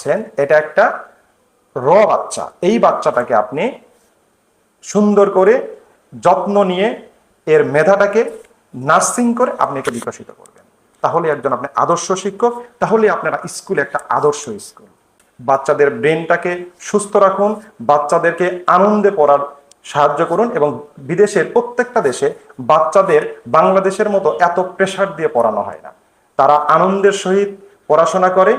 পাচ্ছেন এটা একটা র বাচ্চা। এই বাচ্চাটাকে আপনি সুন্দর করে যত্ন নিয়ে এর মেধাটাকে নার্সিং করে আপনি একে বিকশিত করবেন। তাহলে একজন আপনি আদর্শ শিক্ষক, তাহলে আপনারা স্কুল একটা আদর্শ স্কুল। বাচ্চাদের ব্রেনটাকে সুস্থ রাখুন, বাচ্চাদেরকে আনন্দে পড়ার সাহায্য করুন এবং বিদেশের প্রত্যেকটা দেশে বাচ্চাদের বাংলাদেশের মতো এত প্রেশার দিয়ে পড়ানো হয় না। তারা আনন্দের সহিত পড়াশোনা করে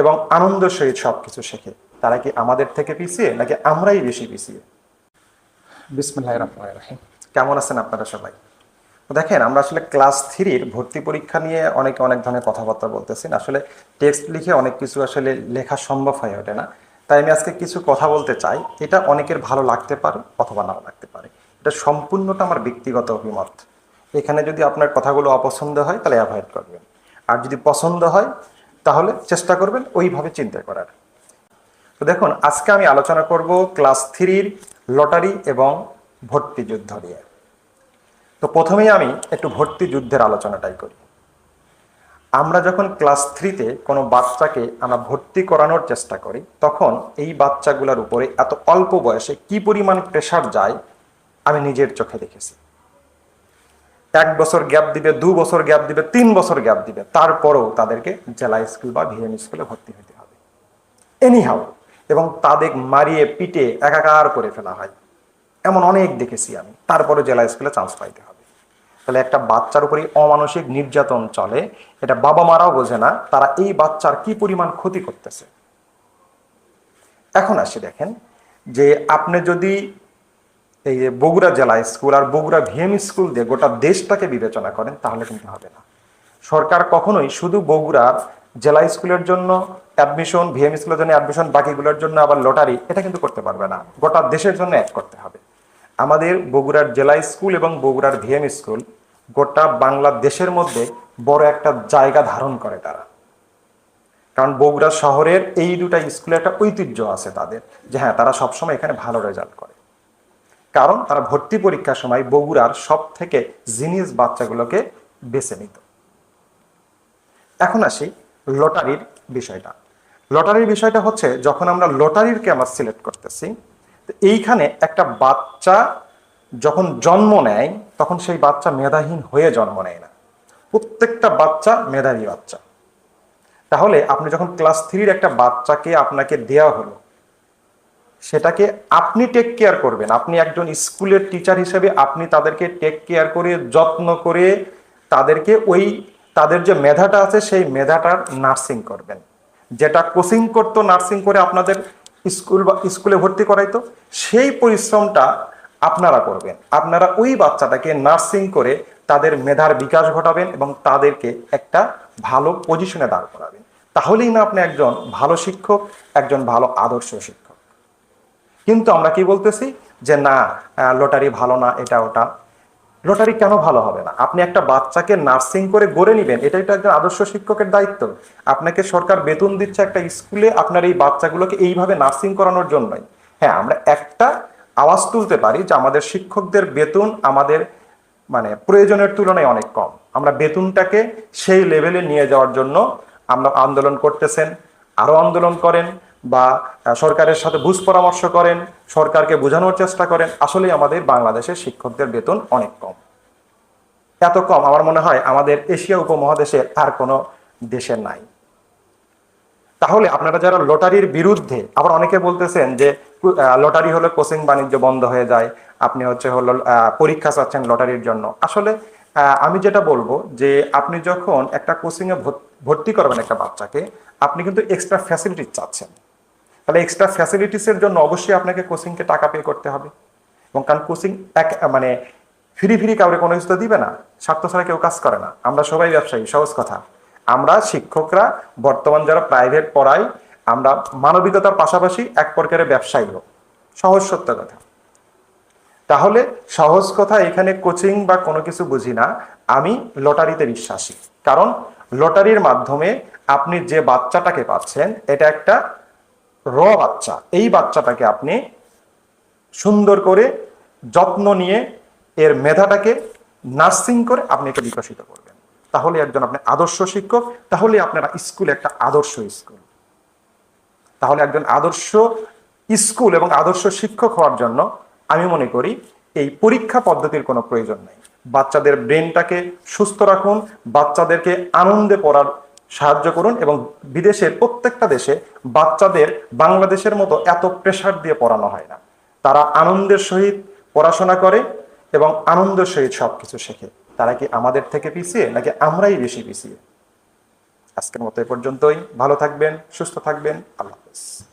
এবং আনন্দের সহিত সবকিছু শেখে। তারা কি আমাদের থেকে পিছিয়ে নাকি আমরাই বেশি পিছিয়ে? বিসমুল্লাহ রহমান রাহিম। কেমন আছেন আপনারা সবাই? দেখেন আমরা আসলে ক্লাস থ্রির ভর্তি পরীক্ষা নিয়ে অনেকে অনেক ধরনের কথাবার্তা বলতেছেন। আসলে টেক্সট লিখে অনেক কিছু আসলে লেখা সম্ভব হয়ে ওঠে না। তাই আমি আজকে কিছু কথা বলতে চাই। এটা অনেকের ভালো লাগতে পারে অথবা নাও লাগতে পারে। এটা সম্পূর্ণটা আমার ব্যক্তিগত অভিমত। এখানে যদি আপনার কথাগুলো অপছন্দ হয় তাহলে অ্যাভয়েড করবেন। আর যদি পছন্দ হয় তাহলে চেষ্টা করবেন ওইভাবে চিন্তা করার। তো দেখুন, আজকে আমি আলোচনা করব ক্লাস থ্রির লটারি এবং ভর্তি যুদ্ধ নিয়ে। তো প্রথমেই আমি একটু ভর্তি যুদ্ধের আলোচনাটাই করি। আমরা যখন ক্লাস থ্রিতে কোনো বাচ্চাকে আমরা ভর্তি করানোর চেষ্টা করি, তখন এই বাচ্চাগুলোর উপরে এত অল্প বয়সে কি পরিমাণ প্রেশার যায়, আমি নিজের চোখে দেখেছি। এক বছর গ্যাপ দিবে, দু বছর গ্যাপ দিবে, তিন বছর গ্যাপ দিবে, তারপরেও তাদেরকে জেলা স্কুল বা ভিএম স্কুলে ভর্তি হতে হবে। এনিহাও এবং তাদের মারিয়ে পিটে একাকার করে ফেলা হয়। এমন অনেক দেখেছি আমি তারপরে জেলা স্কুলে চান্স পাইতে হবে। তাহলে একটা বাচ্চার উপরে অমানসিক নির্যাতন চলে, এটা বাবা মারাও বোঝে না, তারা এই বাচ্চার কি পরিমাণ ক্ষতি করতেছে। এখন আসি দেখেন, যে আপনি যদি এই যে বগুড়া জেলা স্কুল আর বগুড়া ভিএম স্কুল দিয়ে গোটা দেশটাকে বিবেচনা করেন, তাহলে কিন্তু হবে না। সরকার কখনোই শুধু বগুড়ার জেলা স্কুলের জন্য অ্যাডমিশন ভিএম স্কুলের জন্য অ্যাডমিশন বাকিগুলোর জন্য আবার লটারি এটা কিন্তু করতে পারবে না। গোটা দেশের জন্য এক করতে হবে। আমাদের বগুড়ার জেলা স্কুল এবং বগুড়ার ভিএম স্কুল গোটা বাংলাদেশের মধ্যে বড় একটা জায়গা ধারণ করে তারা। কারণ বগুড়া শহরের এই দুটা স্কুলে একটা ঐতিহ্য আছে তাদের, যে হ্যাঁ তারা সবসময় এখানে ভালো রেজাল্ট করে। কারণ তারা ভর্তি পরীক্ষার সময় বগুড়ার সব থেকে জিনিস বাচ্চাগুলোকে বেছে নিত। এখন আসি লটারির বিষয়টা। লটারির বিষয়টা হচ্ছে, যখন আমরা লটারিরকে আমরা সিলেক্ট করতেছি এইখানে একটা বাচ্চা যখন জন্ম নেয়, তখন সেই বাচ্চা মেধাহীন হয়ে জন্ম নেয় না। প্রত্যেকটা বাচ্চা মেধাবী বাচ্চা। তাহলে আপনি যখন ক্লাস থ্রির একটা বাচ্চাকে আপনাকে দেওয়া হলো সেটাকে আপনি টেক কেয়ার করবেন। আপনি একজন স্কুলের টিচার হিসেবে আপনি তাদেরকে টেক কেয়ার করে, যত্ন করে তাদেরকে ওই তাদের যে মেধাটা আছে সেই মেধাটার নার্সিং করবেন। যেটা কোচিং করতো নার্সিং করে আপনাদের স্কুল বা স্কুলে ভর্তি করাইতো, সেই পরিশ্রমটা আপনারা করবেন। আপনারা ওই বাচ্চাটাকে নার্সিং করে তাদের মেধার বিকাশ ঘটাবেন এবং তাদেরকে একটা ভালো পজিশনে দাঁড় করাবেন। তাহলেই না আপনি একজন ভালো শিক্ষক, একজন ভালো আদর্শ শিক্ষক। কিন্তু আমরা কি বলতেছি? যে না লটারি ভালো না, এটা ওটা। লটারি কেন ভালো হবে না? আপনি একটা বাচ্চাকে নার্সিং করে গড়ে নেবেন, এটাই তো একজন আদর্শ শিক্ষকের দায়িত্ব। আপনাকে সরকার বেতন দিচ্ছে একটা স্কুলে আপনার এই বাচ্চাগুলোকে এইভাবে নার্সিং করানোর জন্যই। হ্যাঁ আমরা একটা আওয়াজ তুলতে পারি যে আমাদের শিক্ষকদের বেতন আমাদের মানে প্রয়োজনের তুলনায় অনেক কম। আমরা বেতনটাকে সেই লেভেলে নিয়ে যাওয়ার জন্য আমরা আন্দোলন করতেছেন, আরও আন্দোলন করেন বা সরকারের সাথে বুঝ পরামর্শ করেন, সরকারকে বোঝানোর চেষ্টা করেন আসলে আমাদের বাংলাদেশের শিক্ষকদের বেতন অনেক কম। এত কম, আমার মনে হয় আমাদের এশিয়া উপমহাদেশের আর কোনো দেশের নাই। তাহলে আপনারা যারা লটারির বিরুদ্ধে, আবার অনেকে বলতেছেন যে লটারি হলে কোচিং বাণিজ্য বন্ধ হয়ে যায়, আপনি হচ্ছে হলো পরীক্ষা চাচ্ছেন লটারির জন্য। আসলে আমি যেটা বলব যে, আপনি যখন একটা কোচিংয়ে ভর্তি করবেন একটা বাচ্চাকে, আপনি কিন্তু এক্সট্রা ফ্যাসিলিটি চাচ্ছেন। তাহলে এক্সট্রা ফ্যাসিলিটিসের জন্য অবশ্যই আপনাকে কোচিংকে টাকা পে করতে হবে। এবং কারণ কোচিং এক মানে ফ্রি ফ্রি কাউরে কোনো কিছু তো দিবে না। স্বার্থ ছাড়া কেউ কাজ করে না। আমরা সবাই ব্যবসায়ী, সহজ কথা। আমরা শিক্ষকরা, বর্তমান যারা প্রাইভেট পড়াই আমরা মানবিকতার পাশাপাশি এক প্রকারের ব্যবসায়ীও সহজ, সত্য কথা। তাহলে সহজ কথা এখানে কোচিং বা কোনো কিছু বুঝি না। আমি লটারিতে বিশ্বাসী। কারণ লটারির মাধ্যমে আপনি যে বাচ্চাটাকে পাচ্ছেন, এটা একটা র বাচ্চা, এই বাচ্চাটাকে আপনি সুন্দর করে যত্ন নিয়ে এর মেধাটাকে নার্সিং করে আপনি একে বিকশিত করবেন। তাহলে একজন আপনি আদর্শ শিক্ষক, তাহলে আপনারা স্কুল একটা আদর্শ স্কুল। তাহলে একজন আদর্শ স্কুল এবং আদর্শ শিক্ষক হওয়ার জন্য আমি মনে করি এই পরীক্ষা পদ্ধতির কোনো প্রয়োজন নেই। বাচ্চাদের ব্রেনটাকে সুস্থ রাখুন, বাচ্চাদেরকে আনন্দে পড়ার সাহায্য করুন এবং বিদেশের প্রত্যেকটা দেশে বাচ্চাদের বাংলাদেশের মতো এত প্রেশার দিয়ে পড়ানো হয় না। তারা আনন্দের সহিত পড়াশোনা করে এবং আনন্দের সহিত সবকিছু শেখে। তারা কি আমাদের থেকে পিছিয়ে, নাকি আমরাই বেশি পিছিয়ে? আজকের মতো এ পর্যন্তই। ভালো থাকবেন, সুস্থ থাকবেন। আল্লাহ হাফেজ।